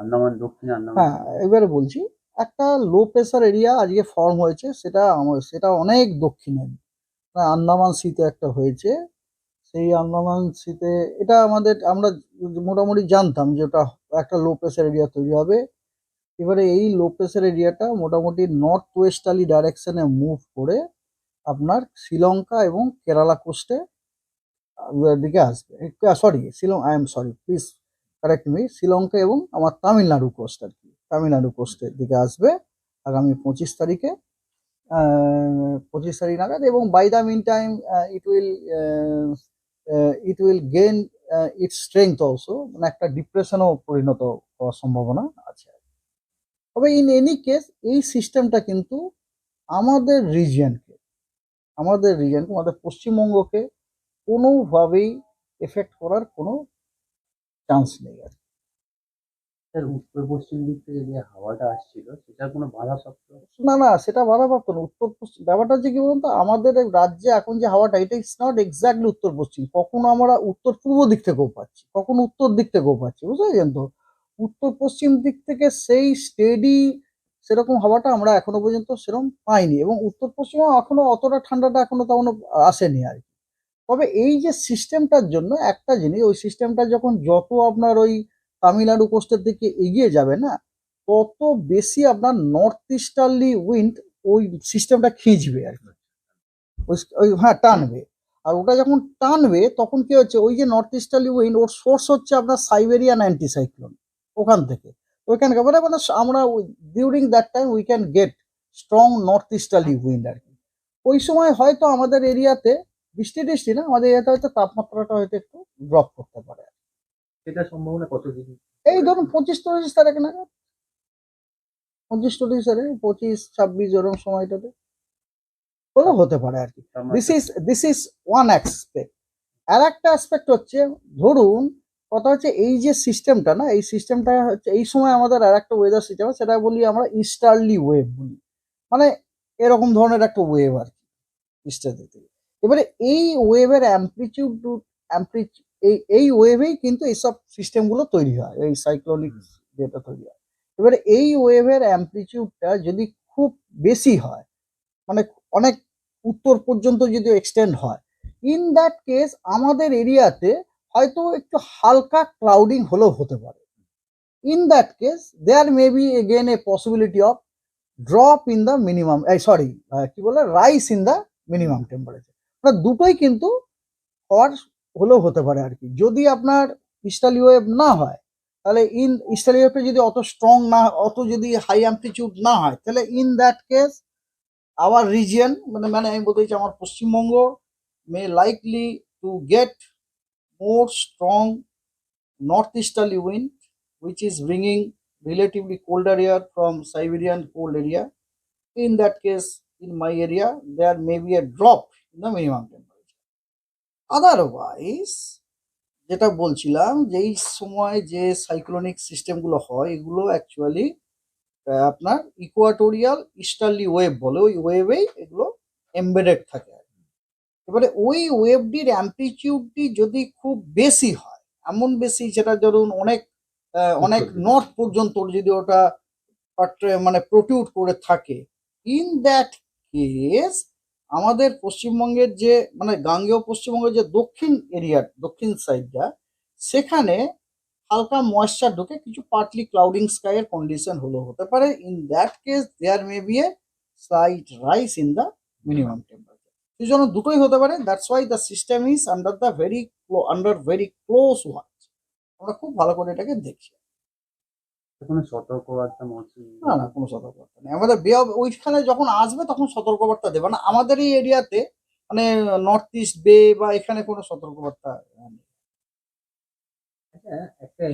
আন্দামান, দক্ষিণ আন্দামান। হ্যাঁ এবারে বলছি, একটা লো প্রেসার এরিয়া আজকে ফর্ম হয়েছে, সেটা সেটা অনেক দক্ষিণে। মানে আন্দামান সিতে একটা হয়েছে। সেই আন্দামান সিতে এটা আমাদের, আমরা মোটামুটি জানতাম যে ওটা একটা লো প্রেসার এরিয়া তৈরি হবে। এবারে এই লো প্রেসার এরিয়াটা মোটামুটি নর্থ ওয়েস্টার্লি ডাইরেকশনে মুভ করে আপনার শ্রীলঙ্কা এবং কেরালা কোস্টে দিকে আসবে। Sorry Shillong I am sorry please correct me Sri Lanka এবং আমার তামিলনাড়ু কোস্ট আর কি। তামিলনাড়ু কোস্টের দিকে আসবে আগামী পঁচিশ তারিখে। পঁচিশ তারিখ নাগাদ এবং by the mean time it will it will gain its strength also মানে একটা ডিপ্রেশনও পরিণত হওয়ার সম্ভাবনা আছে তবে ইন এনি কেস এই সিস্টেমটা কিন্তু আমাদের রিজিয়নকে আমাদের রিজিয়নকে আমাদের পশ্চিমবঙ্গকে কোনোভাবেই এফেক্ট করার কোনো চান্স নেই আর। স্যার উত্তর পশ্চিম দিক থেকে যে হাওয়াটা আসছিল সেটার কোনো বাধা প্রাপ্ত না না সেটা বাধাপ্রাপ্ত না উত্তর পশ্চিম ব্যাপারটা হচ্ছে কি বলুন তো আমাদের এই রাজ্যে এখন যে হাওয়াটা এটা ইটস নট এক্স্যাক্টলি উত্তর পশ্চিম। কখনো আমরা উত্তর পূর্ব দিক থেকেও পাচ্ছি কখনো উত্তর দিক থেকেও পাচ্ছি বুঝতে পারছেন তো? উত্তর পশ্চিম দিক থেকে সেই স্টেডি সেরকম হাওয়াটা আমরা এখনও পর্যন্ত সেরকম পাইনি এবং উত্তর পশ্চিমে এখনও অতটা ঠান্ডাটা এখনও তেমন আসেনি আর কি। তবে এই যে সিস্টেমটার জন্য একটা জিনিস, ওই সিস্টেমটা যখন যত আপনার ওই তামিলনাড়ু কোস্টের দিকে এগিয়ে যাবে না, তত বেশি আপনার নর্থ ইস্টার্লি উইন্ড ওই সিস্টেমটা খিঁচবে আর কি। ওই- হ্যাঁ টানবে। আর ওটা যখন টানবে, তখন কি হচ্ছে, ওই যে নর্থ ইস্টার্লি উইন্ড ওর সোর্স হচ্ছে আপনার সাইবেরিয়ান অ্যান্টি সাইক্লোন ওখান থেকে। ওইখানে মানে মানে আমরা during that time we can get strong north easterly wind আর কি। ওই সময় হয়তো আমাদের এরিয়াতে বৃষ্টি টিষ্টি না আমাদের এরিয়াতে হয়তো তাপমাত্রাটা হয়তো একটু ড্রপ করতে পারে। সেটার সম্ভাবনা কতদিন? এই ধরুন পঁচিশ চল্লিশ তারিখ নাগাদ। পঁচিশ চল্লিশ তারিখ পঁচিশ ছাব্বিশ ওরকম সময়টাতে। হলেও হতে পারে আর কি। This is this is one aspect আর একটা অ্যাসপেক্ট হচ্ছে ধরুন কথা হচ্ছে এই যে সিস্টেমটা না এই সিস্টেমটা হচ্ছে এই সময় আমাদের আর একটা ওয়েদার সিস্টেম সেটা বলি আমরা ইস্টার্লি ওয়েভ বলি। মানে এরকম ধরনের একটা ওয়েভ আর কি ইস্টার থেকে এবারে এই ওয়েভের অ্যাম্পলিটিউড এই এই ওয়েভেই কিন্তু এইসব সিস্টেমগুলো তৈরি হয় এই সাইক্লোনিক যেটা তৈরি হয়। এবারে এই ওয়েভের অ্যাম্পলিটিউডটা যদি খুব বেশি হয় মানে অনেক উত্তর পর্যন্ত যদি এক্সটেন্ড হয় ইন দ্যাট কেস আমাদের এরিয়াতে হয়তো একটু হালকা ক্লাউডিং হলেও হতে পারে। In that case there may be again a possibility of drop in the minimum sorry কি বলে? Rise in the minimum temperature দুটোই কিন্তু হওয়ার হলেও হতে পারে আর কি যদি আপনার ইস্টালি ওয়েভ না হয়, তাহলে ইন ইস্টালি ওয়েভটা যদি অত স্ট্রং না, অত যদি হাই অ্যাম্পলিটিউড না হয়, তাহলে in that case our region মানে মানে আমি বলতে চাইছি আমার Paschimbanga may likely to get more strong north easterly wind which is bringing relatively colder air from Siberian cold area in that case in my area there may be a drop in the minimum temperature otherwise যেটা বলছিলাম যে এই সময় যে cyclonic সিস্টেমগুলো হয় এগুলো actually আপনার ইকুয়াটোরিয়াল ইস্টার্লি ওয়েভ বলে ওই ওয়েভেই এগুলো এমবেডেড থাকে। এবারে ওই ওয়েভটির অ্যাম্পলিটিউডটি যদি খুব বেশি হয় এমন বেশি যেটা ধরুন অনেক অনেক। নর্থ পর্যন্ত যদি ওটা মানে প্রোটিউট করে থাকে ইন দ্যাট কেস আমাদের পশ্চিমবঙ্গের যে মানে গাঙ্গেয় পশ্চিমবঙ্গের যে দক্ষিণ এরিয়া দক্ষিণ সাইডটা সেখানে হালকা ময়েশ্চার ঢুকে কিছু পার্টলি ক্লাউডিং স্কাইয়ের কন্ডিশন হলো। হতে পারে in that case there may be a slight rise in the minimum temperature সেই জন্য দুটোই হতে পারে। That's why the system is under the very under very close watch আমরা খুব ভালো করে এটাকে দেখছি কোনো সতর্কবার্তা না না কোনো সতর্কবার্তা নেই। আমাদের বে অফ ওইখানে যখন আসবে তখন সতর্কবার্তা দেবে। না আমাদের এই এরিয়াতে মানে নর্থ ইস্ট বে বা এখানে কোনো সতর্কবার্তা নেই। একটা